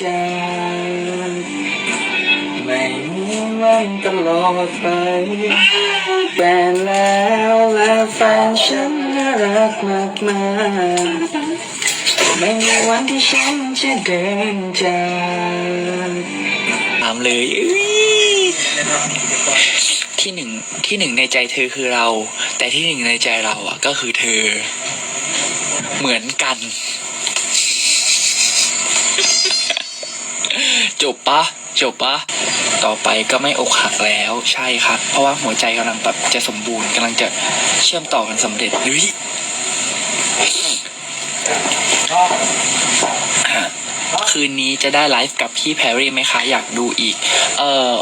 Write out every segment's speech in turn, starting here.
จ ไม่มีวันตลอดไปแฟนแล้วและแฟนฉันน่ารักมากมากไม่มีวันที่ฉันจะเดินจากถามเลยอุ๊ยที่หนึ่งที่หนึ่งในใจเธอคือเรา แต่ที่หนึ่งในใจเราอะก็คือเธอ เหมือนกัน จบปะจบปะต่อไปก็ไม่อกหักแล้วใช่ครับ เพราะว่าหัวใจกำลังแบบจะสมบูรณ์กำลังจะเชื่อมต่อกันสำเร็จเฮ้ยคืนนี้จะได้ไลฟ์กับพี่แพรรี่ไหมคะอยากดูอีก เอ่อ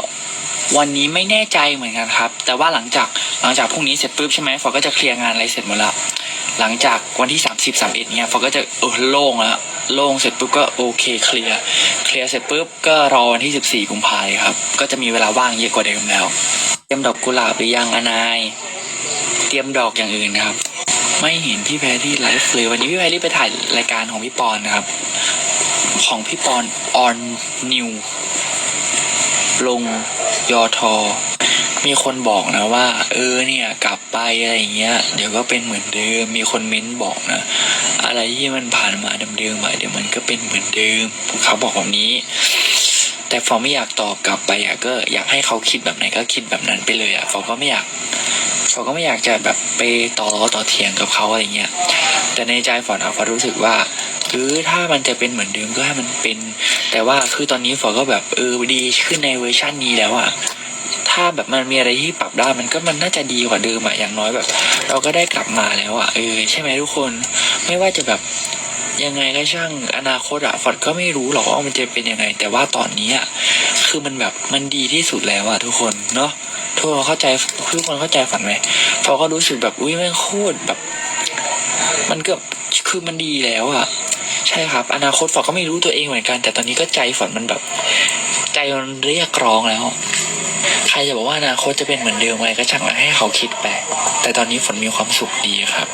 วันนี้ไม่แน่ใจเหมือนกันครับ แต่ว่าหลังจากหลังจากพรุ่งนี้เสร็จปุ๊บใช่ไหมฟอก็จะเคลียร์งานอะไรเสร็จหมดแล้ว หลังจากวันที่ 30 31เนี่ยฟอก็จะเออโล่งแล้วโล่งเสร็จปุ๊บก็โอเคเคลียร์เคลียร์เสร็จปุ๊บก็รอวันที่ 14กุมภาพันธ์ครับ ก็จะมีเวลาว่างเยอะกว่าเดิมแล้ว เตรียมดอกกุหลาบหรือยังอนาย เตรียมดอกอย่างอื่นนะครับ ไม่เห็นพี่แพรรี่ไลฟ์เลยวันนี้พี่แพรรี่ไปถ่ายรายการของพี่ปอนนะครับ ของพี่ปอนออนนิวลงยอทอ มีคนบอกนะว่า เออเนี่ยกลับไปอะไรเงี้ยเดี๋ยวก็เป็นเหมือนเดิม มีคนเม้นบอกนะ อะไรที่มันผ่านมาเดิมๆอะเดี๋ยวมันก็เป็นเหมือนเดิมเขาบอกแบบนี้ แต่ฟอไม่อยากตอบกลับไปอะก็อยากให้เขาคิดแบบไหนก็คิดแบบนั้นไปเลยอะฟอก็ไม่อยากฟอก็ไม่อยากจะแบบไปต่อล้อต่อเถียงกับเขาอะไรเงี้ยแต่ในใจฝอนอะฟอรู้สึกว่าเออถ้ามันจะเป็นเหมือนเดิมก็ให้มันเป็น แต่ว่าคือตอนนี้ฝอก็แบบเออดีขึ้นในเวอร์ชันนี้แล้วอะ ถ้าแบบมันมีอะไรที่ปรับได้มันก็มันน่าจะดีกว่าเดิมอะอย่างน้อยแบบ เราก็ได้กลับมาแล้วอะเออใช่ไหมทุกคนไม่ว่าจะแบบยังไงก็ช่างอนาคตอะฟอดก็ไม่รู้หรอกว่ามันจะเป็นยังไง แต่ว่าตอนนี้อะคือมันแบบมันดีที่สุดแล้วอะทุกคนเนาะทุกคนเข้าใจทุกคนเข้าใจฝันไหมฟอก็รู้สึกแบบอุ้ยแม่งโคตรแบบ มันก็คือมันดีแล้วอะใช่ครับ อนาคตฝอก็ไม่รู้ตัวเองเหมือนกัน แต่ตอนนี้ก็ใจฝันมันแบบ ใจมันเรียกร้องแล้ว ใครจะบอกว่าอนาคตจะเป็นเหมือนเดิมอะไรก็ช่างมันให้เขาคิดไป แต่ตอนนี้ฝนมีความสุขดีครับ